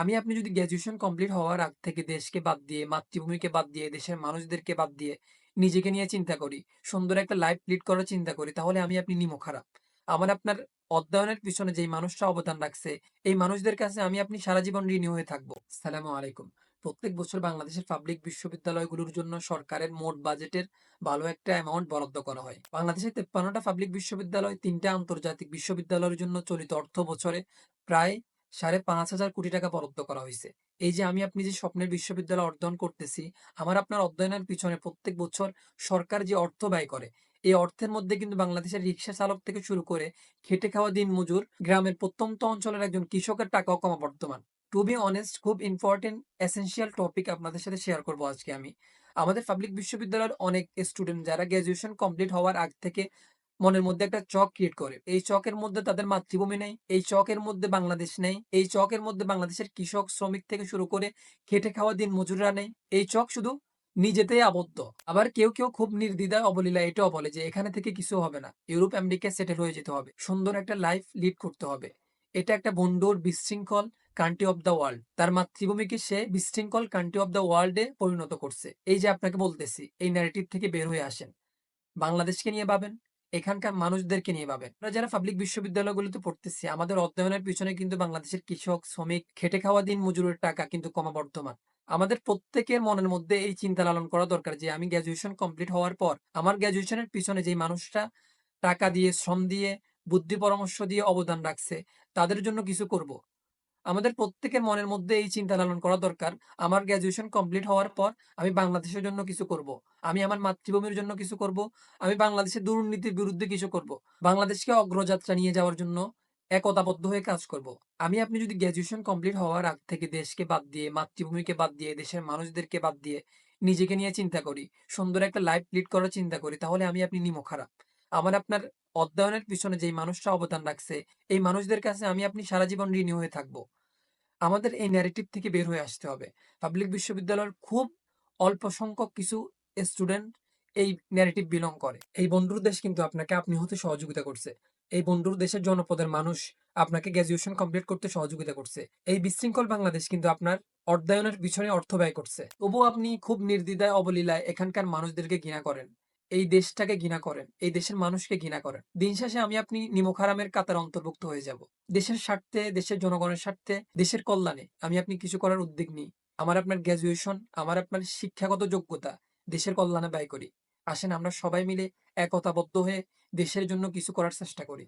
আমি আপনি যদি গ্র্যাজুয়েশন কমপ্লিট হওয়ার আগ থেকে দেশকে বাদ দিয়ে, মাতৃভূমিকে বাদ দিয়ে, দেশের মানুষদেরকে বাদ দিয়ে, নিজেকে নিয়ে চিন্তা করি, সুন্দর একটা লাইফ লিড করার চিন্তা করি, তাহলে আমি আপনি নিমক হারাম। আমার আপনার অধ্যয়নের পিছনে যেই মানুষরা অবদান রাখছে, এই মানুষদের কাছে আমি আপনি সারা জীবন ঋণী হয়ে থাকব। আসসালামু আলাইকুম। প্রত্যেক বছর বাংলাদেশের পাবলিক বিশ্ববিদ্যালয়গুলোর জন্য সরকারের মোট বাজেটের ভালো একটা অ্যামাউন্ট বরাদ্দ করা হয়। বাংলাদেশে ৫৩টা পাবলিক বিশ্ববিদ্যালয়, তিনটা আন্তর্জাতিক বিশ্ববিদ্যালয়ের জন্য চলিত অর্থ বছরে প্রায় সাড়ে ৫,০০০ কোটি টাকা বরাদ্দ করা হয়েছে এই যে আমি আপনি যে স্বপ্নের বিশ্ববিদ্যালয় অধ্যয়ন করতেছি, আমার আপনার অধ্যয়নের পিছনে প্রত্যেক বছর সরকার যে অর্থ ব্যয় করে, এই অর্থের মধ্যে কিন্তু বাংলাদেশের রিক্সা চালক থেকে শুরু করে খেটে খাওয়া দিন মজুর গ্রামের প্রত্যন্ত অঞ্চলের একজন কৃষকের টাকাও কমা বর্তমান। টু বি অনেস্ট খুব ইম্পোর্টেন্ট এসেনশিয়াল টপিক আপনাদের সাথে শেয়ার করব আজকে আমি। আমাদের পাবলিক বিশ্ববিদ্যালয়ের অনেক স্টুডেন্ট যারা গ্র্যাজুয়েশন কমপ্লিট হওয়ার আগ থেকে মনের মধ্যে একটা চক ক্রিয়েট করে। এই চকের মধ্যে তাদের মাতৃভূমি নেই, এই চকের মধ্যে বাংলাদেশ নেই, এই চকের মধ্যে বাংলাদেশের কৃষক, শ্রমিক থেকে শুরু করে খেটে খাওয়া দিনমজুররা নেই। এই চক শুধু নিজেতেই আবদ্ধ। আবার কেউ, কেউ খুব নির্দ্বিধায় অবলীলায় এটাও বলে যে এখানে থেকে কিছু হবে না। ইউরোপ, আমেরিকায় সেটেল হয়ে যেতে হবে। সুন্দর একটা লাইফ লিড করতে হবে। এটা একটা ভন্ডুর বিশৃঙ্খল কান্ট্রি অফ দ্য ওয়ার্ল্ড। তার মাতৃভূমিকে সে বিশৃঙ্খল কান্ট্রি অফ দ্য ওয়ার্ল্ডে পরিণত করছে। এই যে আপনাকে বলতেছি, এই ন্যারেটিভ থেকে বের হয়ে আসেন। বাংলাদেশকে নিয়ে ভাবেন, এখানকার মানুষদেরকে নিয়ে ভাবেন। আমরা যারা পাবলিক বিশ্ববিদ্যালয়গুলোতে পড়তেছি, আমাদের অধ্যয়নের পিছনে কিন্তু বাংলাদেশের কৃষক, শ্রমিক, খেটে খাওয়া দিনমজুরের টাকা কিন্তু ক্রমবর্ধমান। আমাদের প্রত্যেকের মনের মধ্যে এই চিন্তা লালন করা দরকার যে আমি গ্র্যাজুয়েশন কমপ্লিট হওয়ার পর আমার গ্র্যাজুয়েশনের পিছনে যেই মানুষরা টাকা দিয়ে, শ্রম দিয়ে, বুদ্ধি পরামর্শ দিয়ে অবদান রাখছে, তাদের জন্য কিছু করব। আমাদের প্রত্যেকের মনের মধ্যে এই চিন্তা লালন করা দরকার। আমার গ্র্যাজুয়েশন কমপ্লিট হওয়ার পর আমি বাংলাদেশের জন্য কিছু করব। আমি আমার মাতৃভূমির জন্য কিছু করব। আমি বাংলাদেশের দুর্নীতির বিরুদ্ধে কিছু করব। বাংলাদেশকে অগ্রযাত্রা নিয়ে যাওয়ার জন্য একতাবদ্ধ হয়ে কাজ করব। আমি আপনি যদি গ্র্যাজুয়েশন কমপ্লিট হওয়ার আগ থেকে দেশকে বাদ দিয়ে, মাতৃভূমিকে বাদ দিয়ে, দেশের মানুষদেরকে বাদ দিয়ে, নিজেকে নিয়ে চিন্তা করি, সুন্দর একটা লাইফ লিড করার চিন্তা করি, তাহলে আমি আপনি নিমক খারাপ আমার আপনার অধ্যয়নের পিছনে যেই মানুষরা অবদান রাখছে, এই মানুষদের কাছে আমি আপনি সারা জীবন ঋণী হয়ে থাকব। আমাদের এই ন্যারেটিভ থেকে বের হয়ে আসতে হবে। পাবলিক বিশ্ববিদ্যালয়ের খুব অল্প সংখ্যক কিছু স্টুডেন্ট এই ন্যারেটিভ বিলং করে। এই বন্ধুর দেশ কিন্তু আপনাকে, আপনি হতে সহযোগিতা করছে। এই বন্ধুর দেশের জনপদের মানুষ আপনাকে গ্র্যাজুয়েশন কমপ্লিট করতে সহযোগিতা করছে। এই বিশৃঙ্খল বাংলাদেশ কিন্তু আপনার অর্ধায়নের পিছনে অর্থ ব্যয় করছে। তবুও আপনি খুব নির্দ্বিধায় অবলীলায় এখানকার মানুষদেরকে ঘৃণা করেন। এই দেশটাকে ঘৃণা করেন। এই দেশের মানুষকে ঘৃণা করেন। দিন শেষে আমি আপনি নিমখারামের কাতার অন্তর্ভুক্ত হয়ে যাব। দেশের স্বার্থে, দেশের জনগণের স্বার্থে, দেশের কল্যাণে আমি আপনি কিছু করার উদ্যোগ নিই। আমার আপনার গ্র্যাজুয়েশন, আমার আপনার শিক্ষাগত যোগ্যতা দেশের কল্যাণে ব্যয় করি। আসেন আমরা সবাই মিলে একতাবদ্ধ হয়ে দেশের জন্য কিছু করার চেষ্টা করি।